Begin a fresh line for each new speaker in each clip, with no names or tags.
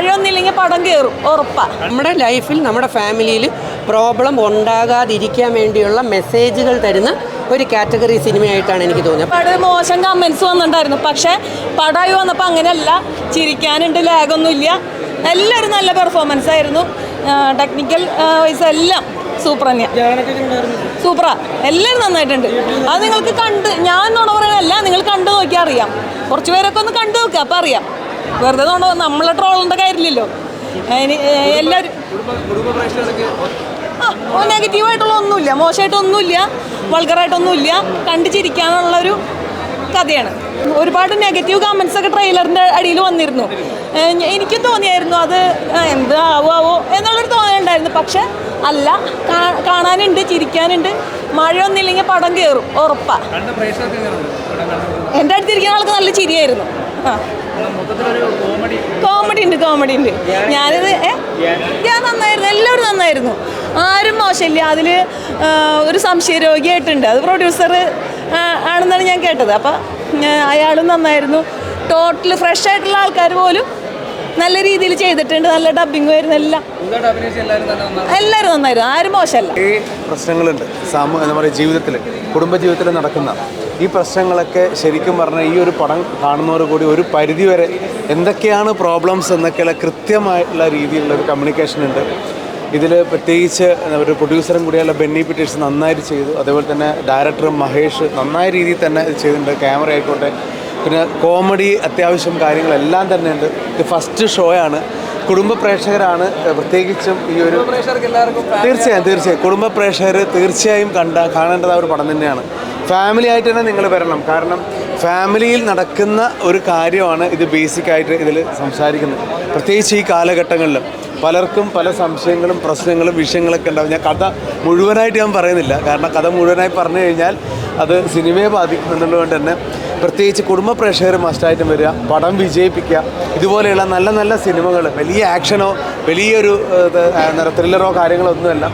മഴയൊന്നുമില്ലെങ്കിൽ പടം കയറും ഉറപ്പാ.
നമ്മുടെ ലൈഫിൽ നമ്മുടെ ഫാമിലിയിൽ പ്രോബ്ലം ഉണ്ടാകാതിരിക്കാൻ വേണ്ടിയുള്ള മെസ്സേജുകൾ തരുന്ന ഒരു കാറ്റഗറി സിനിമയായിട്ടാണ് എനിക്ക് തോന്നിയത്.
പട മോശം കമൻസ് വന്നിട്ടുണ്ടായിരുന്നു. പക്ഷേ പടമായി വന്നപ്പോൾ അങ്ങനെയല്ല. ചിരിക്കാനുണ്ട് ലാഗൊന്നുമില്ല എല്ലാവരും നല്ല പെർഫോമൻസ് ആയിരുന്നു. ടെക്നിക്കൽ വൈസ് എല്ലാം സൂപ്പർ തന്നെയാണ് സൂപ്പറാ എല്ലാവരും നന്നായിട്ടുണ്ട്. അത് നിങ്ങൾക്ക് കണ്ട് ഞാൻ നുണ പറയാനല്ല നിങ്ങൾ കണ്ടു നോക്കിയാൽ അറിയാം. കുറച്ച് പേരൊക്കെ ഒന്ന് കണ്ടു നോക്കുക അപ്പം അറിയാം. വെറുതെ നുണ നമ്മളെ ട്രോളിന്റെ കാര്യമില്ലല്ലോ. എല്ലാവരും ആ നെഗറ്റീവായിട്ടുള്ള ഒന്നുമില്ല മോശമായിട്ടൊന്നുമില്ല വൾഗറായിട്ടൊന്നുമില്ല കണ്ടു ചിരിക്കാനുള്ളൊരു കഥയാണ്. ഒരുപാട് നെഗറ്റീവ് കമൻസ് ഒക്കെ ട്രെയിലറിന്റെ അടിയിൽ വന്നിരുന്നു. എനിക്ക് തോന്നിയായിരുന്നു അത് എന്ത് ആവോ ആവോ എന്നുള്ളൊരു തോന്നലുണ്ടായിരുന്നു പക്ഷെ അല്ല കാണാനുണ്ട് ചിരിക്കാനുണ്ട്. മഴയൊന്നുമില്ലെങ്കിൽ പടം കയറും ഉറപ്പാണ് എന്റെ അടുത്തിരിക്കുന്ന ആൾക്ക് നല്ല ചിരിയായിരുന്നു. ആ. കോമഡി ഉണ്ട് കോമഡി ഉണ്ട്. ഞാനിത് ഞാൻ നന്നായിരുന്നു എല്ലാവരും നന്നായിരുന്നു. ആരും മോശമില്ല. അതിൽ ഒരു സംശയ രോഗിയായിട്ടുണ്ട് അത് പ്രൊഡ്യൂസർ ആണെന്നാണ് ഞാൻ കേട്ടത്. അപ്പം അയാളും നന്നായിരുന്നു. ടോട്ടൽ ഫ്രഷ് ആയിട്ടുള്ള ആൾക്കാർ പോലും നല്ല രീതിയിൽ ചെയ്തിട്ടുണ്ട്. നല്ല ഡബിങ് വരുന്ന എല്ലാം. എല്ലാവരും നന്നായിരുന്നു? ആരും മോശമല്ല.
ഈ പ്രശ്നങ്ങളുണ്ട്. സാമൂ എന്താ പറയുക ജീവിതത്തിൽ നടക്കുന്ന ഈ പ്രശ്നങ്ങളൊക്കെ ശരിക്കും പറഞ്ഞാൽ ഈ ഒരു പടം കാണുന്നവർ കൂടി ഒരു പരിധിവരെ എന്തൊക്കെയാണ് പ്രോബ്ലംസ് എന്നൊക്കെയുള്ള കൃത്യമായിട്ടുള്ള രീതിയിലുള്ള ഒരു കമ്മ്യൂണിക്കേഷൻ ഉണ്ട്. ഇതിൽ പ്രത്യേകിച്ച് ഒരു പ്രൊഡ്യൂസറും കൂടിയുള്ള ബെന്നി പിറ്റേഴ്സ് നന്നായിട്ട് ചെയ്തു. അതേപോലെ തന്നെ ഡയറക്ടർ മഹേഷ് നന്നായ രീതിയിൽ തന്നെ ഇത് ചെയ്തിട്ടുണ്ട്. ക്യാമറ ആയിക്കോട്ടെ. പിന്നെ കോമഡി അത്യാവശ്യം കാര്യങ്ങളെല്ലാം തന്നെ ഉണ്ട്. ഇത് ഫസ്റ്റ് ഷോ ആണ്. കുടുംബ പ്രേക്ഷകരാണ് പ്രത്യേകിച്ചും ഈ ഒരു തീർച്ചയായും തീർച്ചയായും. കുടുംബ പ്രേക്ഷകർ തീർച്ചയായും കണ്ട കാണേണ്ടത് ഒരു പടം തന്നെയാണ്. ഫാമിലി ആയിട്ട് തന്നെ നിങ്ങൾ വരണം. കാരണം ഫാമിലിയിൽ നടക്കുന്ന ഒരു കാര്യമാണ് ഇത് ബേസിക്കായിട്ട് ഇതിൽ സംസാരിക്കുന്നത്. പ്രത്യേകിച്ച് ഈ കാലഘട്ടങ്ങളിൽ പലർക്കും പല സംശയങ്ങളും പ്രശ്നങ്ങളും വിഷയങ്ങളൊക്കെ ഉണ്ടാവും. ഞാൻ കഥ മുഴുവനായിട്ട് ഞാൻ പറയുന്നില്ല. കാരണം കഥ മുഴുവനായി പറഞ്ഞു കഴിഞ്ഞാൽ അത് സിനിമയെ ബാധിക്കുന്നുള്ളതുകൊണ്ട് തന്നെ പ്രത്യേകിച്ച് കുടുംബ പ്രേക്ഷകർ മസ്റ്റായിട്ടും വരിക പടം വിജയിപ്പിക്കുക ഇതുപോലെയുള്ള നല്ല നല്ല സിനിമകൾ വലിയ ആക്ഷനോ വലിയൊരു ത്രില്ലറോ കാര്യങ്ങളോ ഒന്നുമല്ല.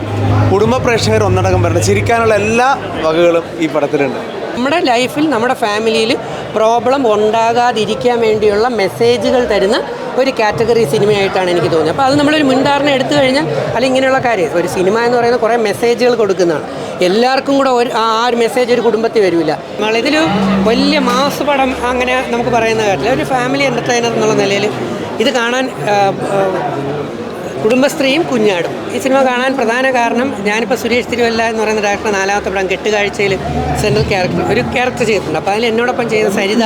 കുടുംബ പ്രേക്ഷകർ ഒന്നടങ്കം വരണം ചിരിക്കാനുള്ള എല്ലാ വകകളും ഈ പടത്തിലുണ്ട്.
നമ്മുടെ ലൈഫിൽ നമ്മുടെ ഫാമിലിയിൽ പ്രോബ്ലം ഉണ്ടാകാതിരിക്കാൻ വേണ്ടിയുള്ള മെസ്സേജുകൾ തരുന്ന ഒരു കാറ്റഗറി സിനിമയായിട്ടാണ് എനിക്ക് തോന്നുന്നത്. അപ്പോൾ അത് നമ്മളൊരു മുൻധാരണ എടുത്തു കഴിഞ്ഞാൽ അല്ലെങ്കിൽ ഇങ്ങനെയുള്ള കാര്യം. ഒരു സിനിമ എന്ന് പറയുന്നത് കുറേ മെസ്സേജുകൾ കൊടുക്കുന്നതാണ്. എല്ലാവർക്കും കൂടെ ഒരു ആ ഒരു മെസ്സേജ് ഒരു കുടുംബത്തിൽ വരില്ല. നമ്മളിതിൽ വലിയ മാസ് പടം അങ്ങനെ നമുക്ക് പറയുന്ന കാര്യമില്ല ഒരു ഫാമിലി എന്റർടൈനർ എന്നുള്ള നിലയിൽ ഇത് കാണാൻ ആ, കുഞ്ഞാടും. ഈ സിനിമ കാണാൻ പ്രധാന കാരണം ഞാനിപ്പോൾ സുരേഷ് തിരുവല്ല എന്ന് പറയുന്ന ഡയറക്ടർ നാലാമത്തെ പടം കെട്ടുകാഴ്ചയിൽ സെൻട്രൽ ക്യാരക്ടർ ഒരു ക്യാരക്ടർ ചെയ്തിട്ടുണ്ട്. അപ്പോൾ അതിൽ എന്നോടൊപ്പം ചെയ്ത സരിത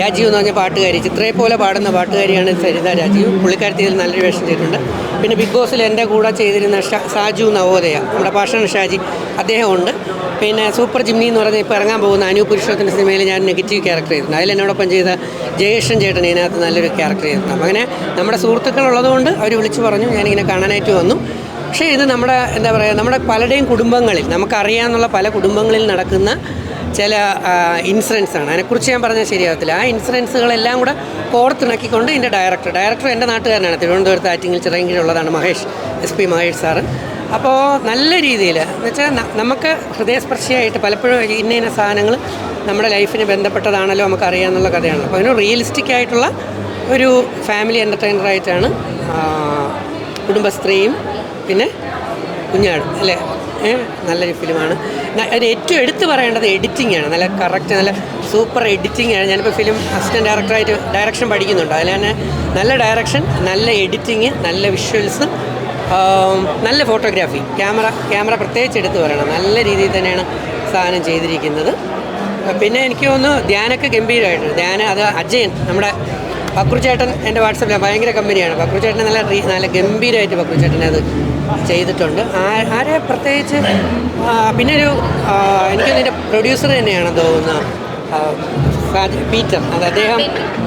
രാജീവ് എന്ന് പറഞ്ഞ പാട്ടുകാരി ചിത്രയെ പോലെ പാടുന്ന പാട്ടുകാരിയാണ് സരിത രാജീവ്. പുള്ളിക്കാരത്തി നല്ലൊരു വേഷം ചെയ്തിട്ടുണ്ട്. പിന്നെ ബിഗ് ബോസിൽ എന്റെ കൂടെ ചെയ്തിരുന്ന സാജു നവോദയ നമ്മുടെ പാഷൻ ഷാജി അദ്ദേഹമുണ്ട് പിന്നെ സൂപ്പർ ജിമ്മി എന്ന് പറഞ്ഞ ഇപ്പോൾ ഇറങ്ങാൻ പോകുന്ന അനു പുരുഷോത്തിന്റെ സിനിമയിൽ ഞാൻ നെഗറ്റീവ് ക്യാരക്ടർ ചെയ്തിട്ടുണ്ട്. അതിൽ എന്നോടൊപ്പം ചെയ്ത ജയേഷൻ ചേട്ടൻ ഇതിനകത്ത് നല്ലൊരു ക്യാരക്ടർ ചെയ്തിട്ടുണ്ട് അപ്പം അങ്ങനെ നമ്മുടെ സുഹൃത്തുക്കൾ ഉള്ളതുകൊണ്ട് അവർ വിളിച്ചു പറഞ്ഞു ഞാനിങ്ങനെ കാണാനായിട്ട് വന്നു. പക്ഷേ ഇത് നമ്മുടെ എന്താ പറയുക നമ്മുടെ പലരുടെയും കുടുംബങ്ങളിൽ നമുക്കറിയാമെന്നുള്ള പല കുടുംബങ്ങളിൽ നടക്കുന്ന ചില ഇൻസിഡൻസ് അതിനെക്കുറിച്ച് ഞാൻ പറഞ്ഞാൽ ശരിയാകത്തില്ല ആ ഇൻസിഡൻസുകളെല്ലാം കൂടെ കോർത്തിണക്കിക്കൊണ്ട് ഇതിന്റെ ഡയറക്ടർ ഡയറക്ടർ എന്റെ നാട്ടുകാരനാണ്. തിരുവനന്തപുരത്ത് ആറ്റിങ്ങിൽ ഉള്ളതാണ് Mahesh S P Mahesh sir. അപ്പോൾ നല്ല രീതിയിൽ എന്ന് വെച്ചാൽ നമുക്ക് ഹൃദയസ്പർശിയായിട്ട് പലപ്പോഴും ഇന്ന ഇന്ന സാധനങ്ങൾ നമ്മുടെ ലൈഫിന് ബന്ധപ്പെട്ടതാണല്ലോ നമുക്ക് അറിയാമെന്നുള്ള കഥയാണ്. അപ്പോൾ അതിന് റിയലിസ്റ്റിക് ആയിട്ടുള്ള ഒരു ഫാമിലി എന്റർടൈനറായിട്ടാണ് കുടുംബസ്ത്രീയും പിന്നെ കുഞ്ഞാടും അല്ലേ? നല്ലൊരു ഫിലിമാണ്. അതിന് ഏറ്റവും എടുത്തു പറയേണ്ടത് എഡിറ്റിംഗ് ആണ്. നല്ല കറക്റ്റ് നല്ല സൂപ്പർ എഡിറ്റിംഗ് ആണ്. ഞാനിപ്പോൾ ഫിലിം അസിസ്റ്റന്റ് ഡയറക്ടറായിട്ട് ഡയറക്ഷൻ പഠിക്കുന്നുണ്ട്. അതിൽ തന്നെ നല്ല ഡയറക്ഷൻ നല്ല എഡിറ്റിങ് നല്ല വിഷ്വൽസ് നല്ല ഫോട്ടോഗ്രാഫി ക്യാമറ ക്യാമറ പ്രത്യേകിച്ച് എടുത്തു പറയണം. നല്ല രീതിയിൽ തന്നെയാണ് സാധനം ചെയ്തിരിക്കുന്നത്. പിന്നെ എനിക്ക് തോന്നുന്നു ധ്യാനൊക്കെ ഗംഭീരമായിട്ടുണ്ട് ധ്യാന അത് അജയൻ നമ്മുടെ പക്രു ചേട്ടൻ എന്റെ വാട്സപ്പിൽ ഭയങ്കര കമ്പനിയാണ്. പക്രു ചേട്ടൻ നല്ല നല്ല ഗംഭീരമായിട്ട് പക്രു ചേട്ടൻ അത് ചെയ്തിട്ടുണ്ട്. ആരെ പ്രത്യേകിച്ച് പിന്നെ ഒരു എനിക്ക് ഇതിന്റെ പ്രൊഡ്യൂസർ തന്നെയാണ് തോന്നുന്നത് പീറ്റർ. അത് അദ്ദേഹം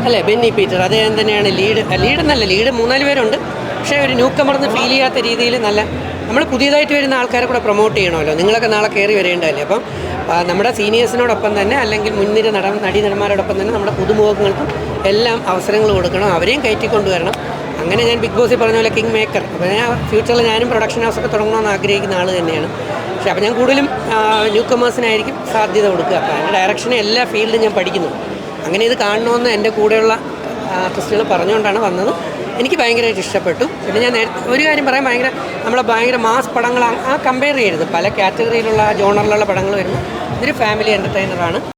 അല്ലേ ബെന്നി പീറ്റർ. അദ്ദേഹം തന്നെയാണ് ലീഡ് ലീഡ് എന്നല്ല ലീഡ് മൂന്നാൽ പേരുണ്ട്. പക്ഷേ ഒരു ന്യൂ ന്യൂക്കമർന്ന് ഫീൽ ചെയ്യാത്ത രീതിയിൽ നല്ല നമ്മൾ പുതിയതായിട്ട് വരുന്ന ആൾക്കാരെ കൂടെ പ്രൊമോട്ട് ചെയ്യണമല്ലോ. നിങ്ങളൊക്കെ നാളെ കയറി വരേണ്ടതല്ലേ? അപ്പം നമ്മുടെ സീനിയേഴ്സിനോടൊപ്പം തന്നെ അല്ലെങ്കിൽ മുൻനിര നട നടി നടന്മാരോടൊപ്പം തന്നെ നമ്മുടെ പുതുമുഖങ്ങൾക്കും എല്ലാം അവസരങ്ങൾ കൊടുക്കണം. അവരെയും കയറ്റിക്കൊണ്ട് വരണം അങ്ങനെ ഞാൻ ബിഗ് ബോസിൽ പറഞ്ഞ പോലെ കിങ് മേക്കർ അപ്പോൾ ഞാൻ ഫ്യൂച്ചറിൽ ഞാനും പ്രൊഡക്ഷൻ ഹൗസൊക്കെ തുടങ്ങണമെന്ന് ആഗ്രഹിക്കുന്ന ആൾ തന്നെയാണ്. പക്ഷേ അപ്പോൾ ഞാൻ കൂടുതലും ന്യൂ കമേഴ്സിനായിരിക്കും സാധ്യത കൊടുക്കുക. അപ്പോൾ അതിന്റെ ഡയറക്ഷനെ എല്ലാ ഫീൽഡും ഞാൻ പഠിക്കുന്നു. അങ്ങനെ ഇത് കാണണമെന്ന് എന്റെ കൂടെയുള്ള ആർട്ടിസ്റ്റുകൾ പറഞ്ഞുകൊണ്ടാണ് വന്നത്. എനിക്ക് ഭയങ്കരമായിട്ട് ഇഷ്ടപ്പെട്ടു. പിന്നെ ഞാൻ ഒരു കാര്യം പറയാൻ ഭയങ്കര നമ്മളെ ഭയങ്കര മാസ് പടങ്ങൾ ആ- കമ്പയർ ചെയ്യരുത്. പല കാറ്റഗറിയിലുള്ള ജോണറിലുള്ള പടങ്ങൾ വരുമ്പോൾ ഇതൊരു ഫാമിലി എന്റർടൈനറാണ്